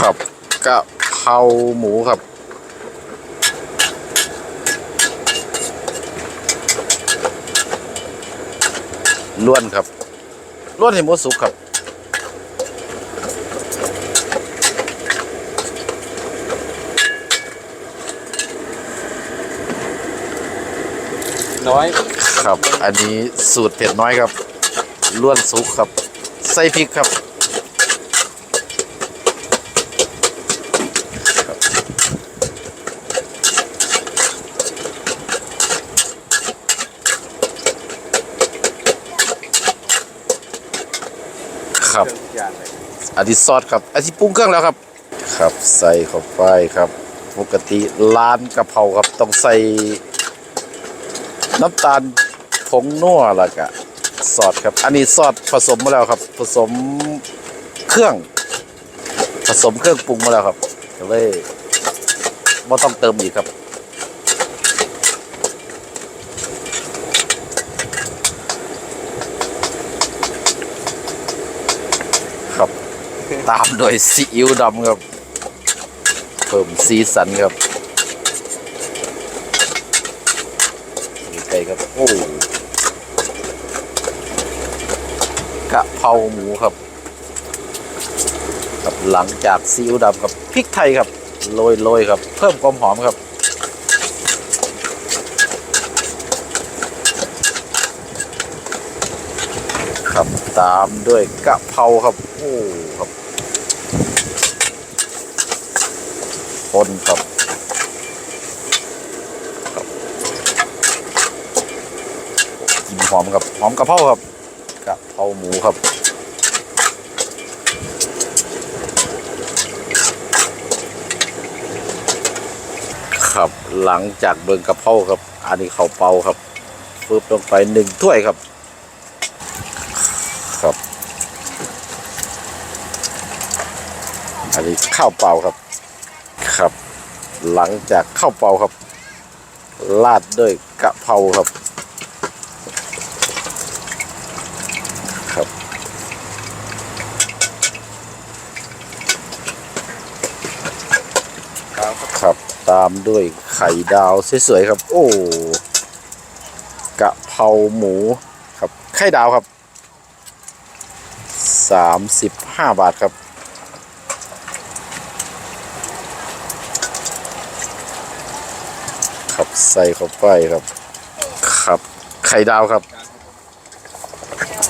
ครับกะเพราหมูครับ ล้วนครับ ล้วนให้หมูสุกครับน้อยครับ อันนี้สูตรเผ็ดน้อยครับล้วนสุกครับ ใส่พริกครับ ครับ เครื่องทุกอย่างเลยอันนี้ซอสครับอันนี้ปรุงเครื่องแล้วครับ ครับใส่เข้าไปครับ ปกติร้านกะเพราครับต้องใส่น้ำตาลผงนัวแล้วก็ซอสครับ อันนี้ซอสผสมมาแล้วครับ ผสมเครื่อง ผสมเครื่องปรุงมาแล้วครับก็เลยไม่ต้องเติมอีกครับครับ ตามโดยซีอิ๊วดำครับ เพิ่มสีสันครับนี่ไก่ครับโอ้กะเพราหมูครับครับหลังจากซีอิ๊วดำครับพริกไทยครับโรยโรยครับ เพิ่มความหอมครับครับตามด้วยกะเพราครับ โอ้ครับ คนครับกินหอมครับหอมกระเพราครับกะเพราหมูครับครับหลังจากเบิ่งกระเพราครับ อันนี้เขาวเปาครับปึ๊บลงไปหนึ่งถ้วยครับ ครับ อันนี้ข้าวเปล่าครับ ครับ หลังจากข้าวเปล่าครับราดด้วยกะเพราครับครับครับ ครับตามด้วยไข่ดาวสวยๆครับ โอ้กะเพราหมูครับไข่ดาวครับสามสิบห้าบาทครับ ครับใส่เข้าไปครับ ครับ ไข่ดาวครับ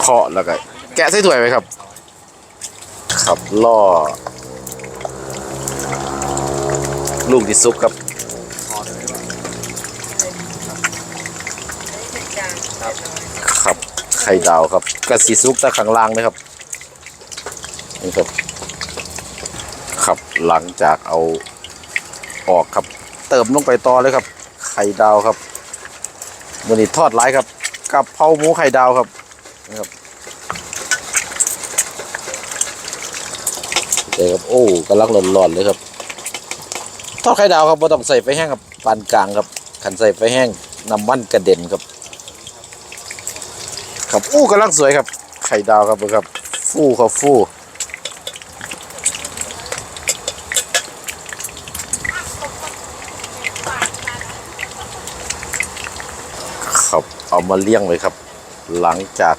เคาะแล้วก็แกะใส่ถ้วยไหมครับ ครับล่อ ลูกที่ซุปครับครับไข่ดาวครับกระสีซุกตะข้างล่างนะครับนี่ครับครับหลังจากเอาออกครับ เติมลงไปต่อเลยครับ ข่ดาวครับมันนี้ทอดไร้ายครับกับเพราหมูไข่ดาวครับนะครับเดี๋ยวครับโอ้กำลังร้อนๆเลยครับ ทอดไข่ดาวครับไม่ต้องใส่ไฟแห้งครับปานกลางครับขันใส่ไฟแห้งน้ำมันกระเด็นครับ ครับอู้กำลังสวยครับ ไข่ดาวครับครับ ฟูครับฟู ครับ เอามาเลี้ยงเลยครับ หลังจาก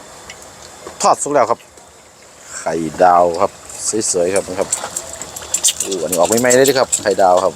ทอดสุกแล้วครับ ไข่ดาวครับสวยๆครับนะครับอู้อันนี้ออกไม่ไหมเลยครับ ไข่ดาวครับ